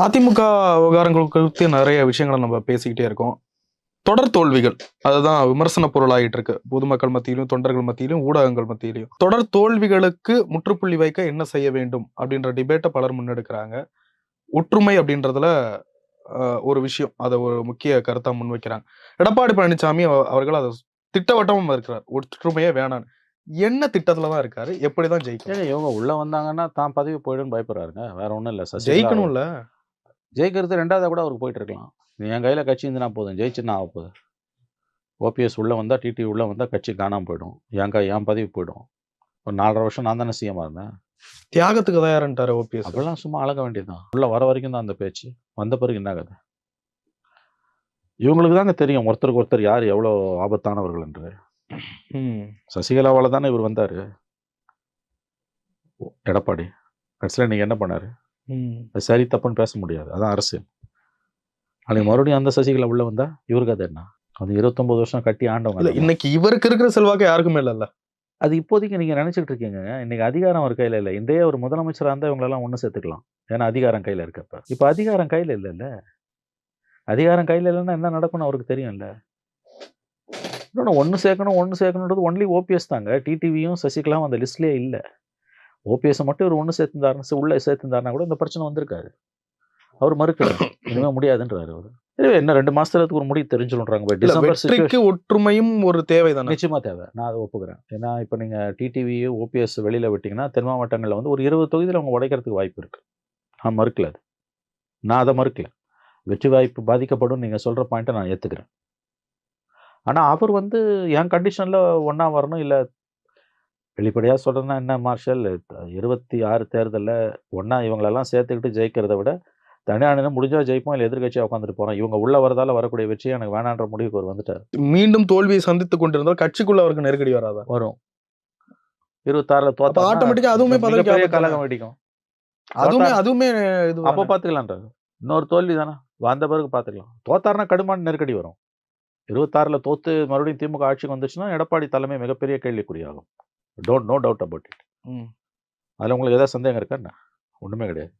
அதிமுக விவகாரங்கள் குறித்து நிறைய விஷயங்களை நம்ம பேசிக்கிட்டே இருக்கோம். தொடர் தோல்விகள். அதுதான் விமர்சன பொருளாகிட்டு இருக்கு. பொதுமக்கள் மத்தியிலும் தொண்டர்கள் மத்தியிலும் ஊடகங்கள் மத்தியிலும். தொடர் தோல்விகளுக்கு முற்றுப்புள்ளி வைக்க என்ன செய்ய வேண்டும் அப்படின்ற டிபேட்டை பலர் முன்னெடுக்கிறாங்க. ஒற்றுமை அப்படின்றதுல ஒரு விஷயம். அதை ஒரு முக்கிய கருத்தா முன்வைக்கிறாங்க. எடப்பாடி பழனிசாமி அவ- அவர்கள் அதை திட்டவட்டமும் இருக்கிறார் ஒற்றுமையே வேணாம் என்ன திட்டத்துல தான் இருக்காரு? எப்படிதான் ஜெயிக்கும் ஏங்க இவங்க உள்ள வந்தாங்கன்னா தான் பதவி போயிடுன்னு பயப்படுறாருங்க. வேற ஒன்றும் இல்லை. ஜெயிக்கணும்ல. ஜெயிக்கிறது ரெண்டாவதா கூட அவருக்கு போயிட்டு இருக்கலாம் என் கையில் கட்சி இருந்துனா போதும். ஜெயிச்சுன்னா ஆக போகுது ஓபிஎஸ் உள்ளே வந்தால் டிடி உள்ளே வந்தால் கட்சி காணாமல் போயிடும். என் கை என் பதவி போயிடும். ஒரு நாலரை வருஷம் நான் தானே சிஎம்மாக இருந்தேன். தியாகத்துக்கு தயாரன்ட்டாரு ஓபிஎஸ் அப்பெல்லாம் சும்மா அழக வேண்டியதுதான். உள்ள வர வரைக்கும் தான் அந்த பேச்சு. வந்த பிறகு என்ன கதை? இவங்களுக்கு தாங்க தெரியும் ஒருத்தருக்கு ஒருத்தர் யார் எவ்வளோ ஆபத்தானவர்கள் என்று. சசிகலாவால் தானே இவர் வந்தார்? எடப்பாடி கடைசியில் நீங்கள் என்ன பண்ணாரு? அது சரி தப்புன்னு பேச முடியாது. அதான் அரசியல் அன்னைக்கு மறுபடியும் அந்த சசிகலா உள்ள வந்தா இவருக்கு அது என்ன? அது இருபத்தொன்பது வருஷம் கட்டி ஆண்டவங்க இன்னைக்கு இவருக்கு இருக்கிற செல்வாக்கு யாருக்குமே இல்லல்ல அது இப்போதைக்கு நீங்க நினைச்சிட்டு இருக்கீங்க. இன்னைக்கு அதிகாரம் ஒரு கையில இல்லை. இன்றைய ஒரு முதலமைச்சராக இருந்தால் இவங்களெல்லாம் ஒன்று சேர்த்துக்கலாம். ஏன்னா அதிகாரம் கையில இருக்கப்ப. இப்போ அதிகாரம் கையில இல்லைல்ல. அதிகாரம் கையில இல்லைன்னா என்ன நடக்கும்னு அவருக்கு தெரியும்ல. இன்னொன்று ஒன்று சேர்க்கணும் ஒன்று சேர்க்கணுன்றது ஒன்லி ஓபிஎஸ் தாங்க. டிடிவியும் சசிகலாவும் அந்த லிஸ்ட்லேயே இல்லை. ஓபிஎஸ் மட்டும் இவர் ஒன்று சேர்த்துந்தாருன்னு உள்ளே சேர்த்துந்தாருன்னா கூட இந்த பிரச்சனை வந்திருக்காது. அவர் மறுக்கிறார் இனிமே முடியாதுன்றாரு அவர். என்ன ரெண்டு மாசத்துக்கு ஒரு முடிவு தெரிஞ்சுடுறாங்க இல்ல டிசம்பர் ஒற்றுமையும் ஒரு தேவைதானே? நிச்சயமா தேவை. நான் அதை ஒப்புக்கிறேன். ஏன்னா இப்போ நீங்க டிடிவி ஓபிஎஸ் வெளியில விட்டீங்கன்னா தென் மாவட்டங்களில் வந்து ஒரு இருபது தொகுதியில் அவங்க உடைக்கிறதுக்கு வாய்ப்பு இருக்கு. நான் மறுக்கல அது. நான் அதை மறுக்கல. வெற்றி வாய்ப்பு பாதிக்கப்படும் நீங்க சொல்ற பாயிண்ட்டை நான் ஏத்துக்கிறேன். ஆனா அவர் வந்து என் கண்டிஷன்ல ஒண்ணா வரணும் இல்ல வெளிப்படையா சொல்றேன்னா என்ன மார்ஷல்? இருபத்தி ஆறு தேர்தலில் ஒண்ணா இவங்களெல்லாம் சேர்த்துக்கிட்டு ஜெயிக்கிறத விட தனியானு முடிஞ்சா ஜெயிப்போம் இல்லை எதிர்கட்சியாக உட்காந்துட்டு போறோம். இவங்க உள்ள வரதால வரக்கூடிய வெற்றி எனக்கு வேணான்ற முடிவுக்கு அவர் வந்துட்டார். மீண்டும் தோல்வியை சந்தித்துக் கொண்டிருந்தால் கட்சிக்குள்ள அவருக்கு நெருக்கடி வராதா? வரும். இருபத்தாறுல தோத்தா automatic ஆ அதுவுமே மிகப்பெரிய கலகம் வெடிக்கும். அதுவுமே அதுவுமே இது அப்போ பாத்துக்கலான்றாரு இன்னொரு தோல்வி தானே? வந்த பிறகு பாத்துக்கலாம். தோத்தாருன்னா கடுமையான நெருக்கடி வரும். இருபத்தாறுல தோத்து மறுபடியும் திமுக ஆட்சிக்கு வந்துச்சுன்னா எடப்பாடி தலைமை மிகப்பெரிய கேள்விக்குறியாகும். Don't no doubt about it. அதுல உங்களுக்கு ஏதாவது சந்தேகம் இருக்கா என்ன? ஒண்ணுமே கிடையாது.